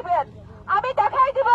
দিবেন। আমি দেখাই দিব।